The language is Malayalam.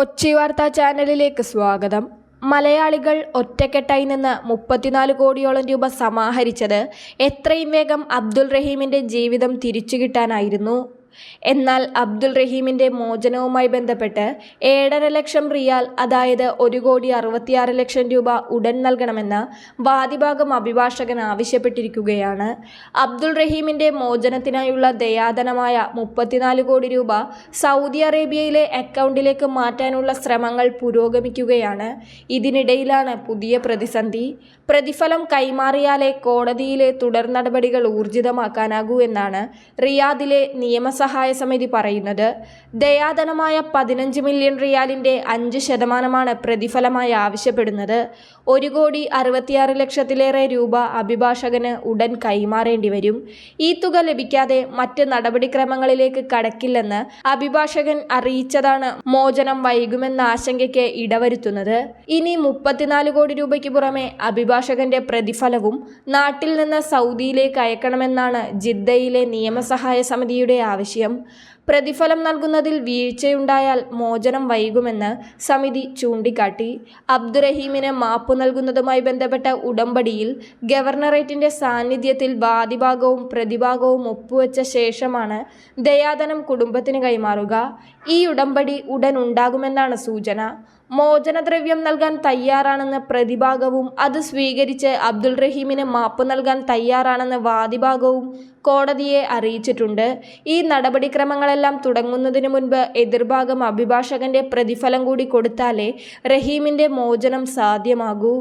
കൊച്ചി വാർത്താ ചാനലിലേക്ക് സ്വാഗതം. മലയാളികൾ ഒറ്റക്കെട്ടായി നിന്ന് മുപ്പത്തിനാല് കോടിയോളം രൂപ സമാഹരിച്ചത് എത്രയും വേഗം അബ്ദുൾ റഹീമിന്റെ ജീവിതം തിരിച്ചു കിട്ടാനായിരുന്നു എന്നാൽ അബ്ദുൾ റഹീമിന്റെ മോചനവുമായി ബന്ധപ്പെട്ട് ഏഴര ലക്ഷം റിയാൽ അതായത് ഒരു കോടി അറുപത്തിയാറ് ലക്ഷം രൂപ ഉടൻ നൽകണമെന്ന് വാദിഭാഗം അഭിഭാഷകൻ ആവശ്യപ്പെട്ടിരിക്കുകയാണ്. അബ്ദുൾ റഹീമിന്റെ മോചനത്തിനായുള്ള ദയാധനമായ മുപ്പത്തിനാല് കോടി രൂപ സൗദി അറേബ്യയിലെ അക്കൗണ്ടിലേക്ക് മാറ്റാനുള്ള ശ്രമങ്ങൾ പുരോഗമിക്കുകയാണ്. ഇതിനിടയിലാണ് പുതിയ പ്രതിസന്ധി. പ്രതിഫലം കൈമാറിയാലേ കോടതിയിലെ തുടർ നടപടികൾ ഊർജിതമാക്കാനാകൂ എന്നാണ് റിയാദിലെ നിയമസഹായ സമിതി പറയുന്നത് ദയാധനമായ പതിനഞ്ച് മില്യൺ റിയാലിന്റെ അഞ്ച് ശതമാനമാണ് പ്രതിഫലമായി ആവശ്യപ്പെടുന്നത്. ഒരു കോടി അറുപത്തിയാറ് ലക്ഷത്തിലേറെ രൂപ അഭിഭാഷകന് ഉടൻ കൈമാറേണ്ടി വരും. ഈ തുക ലഭിക്കാതെ മറ്റ് നടപടിക്രമങ്ങളിലേക്ക് കടക്കില്ലെന്ന് അഭിഭാഷകൻ അറിയിച്ചതാണ് മോചനം വൈകുമെന്ന ആശങ്കയ്ക്ക് ഇടവരുത്തുന്നത്. ഇനി മുപ്പത്തിനാല് കോടി രൂപയ്ക്ക് പുറമെ അഭിഭാഷകന്റെ പ്രതിഫലവും നാട്ടിൽ നിന്ന് സൗദിയിലേക്ക് അയക്കണമെന്നാണ് ജിദ്ദയിലെ നിയമസഹായ സമിതിയുടെ ആവശ്യം. പ്രതിഫലം നൽകുന്നതിൽ വീഴ്ചയുണ്ടായാൽ മോചനം വൈകുമെന്ന് സമിതി ചൂണ്ടിക്കാട്ടി. അബ്ദുറഹീമിന് മാപ്പ് നൽകുന്നതുമായി ബന്ധപ്പെട്ട ഉടമ്പടിയിൽ ഗവർണറേറ്റിന്റെ സാന്നിധ്യത്തിൽ വാദിഭാഗവും പ്രതിഭാഗവും ഒപ്പുവെച്ച ശേഷമാണ് ദയാധനം കുടുംബത്തിന് കൈമാറുക. ഈ ഉടമ്പടി ഉടൻ ഉണ്ടാകുമെന്നാണ് സൂചന. മോചനദ്രവ്യം നൽകാൻ തയ്യാറാണെന്ന് പ്രതിഭാഗവും അത് സ്വീകരിച്ച് അബ്ദുൾ റഹീമിന് മാപ്പ് നൽകാൻ തയ്യാറാണെന്ന് വാദിഭാഗവും കോടതിയെ അറിയിച്ചിട്ടുണ്ട്. ഈ നടപടിക്രമങ്ങളെല്ലാം തുടങ്ങുന്നതിന് മുൻപ് എതിർഭാഗം അഭിഭാഷകന്റെ പ്രതിഫലം കൂടി കൊടുത്താലേ റഹീമിന്റെ മോചനം സാധ്യമാകൂ.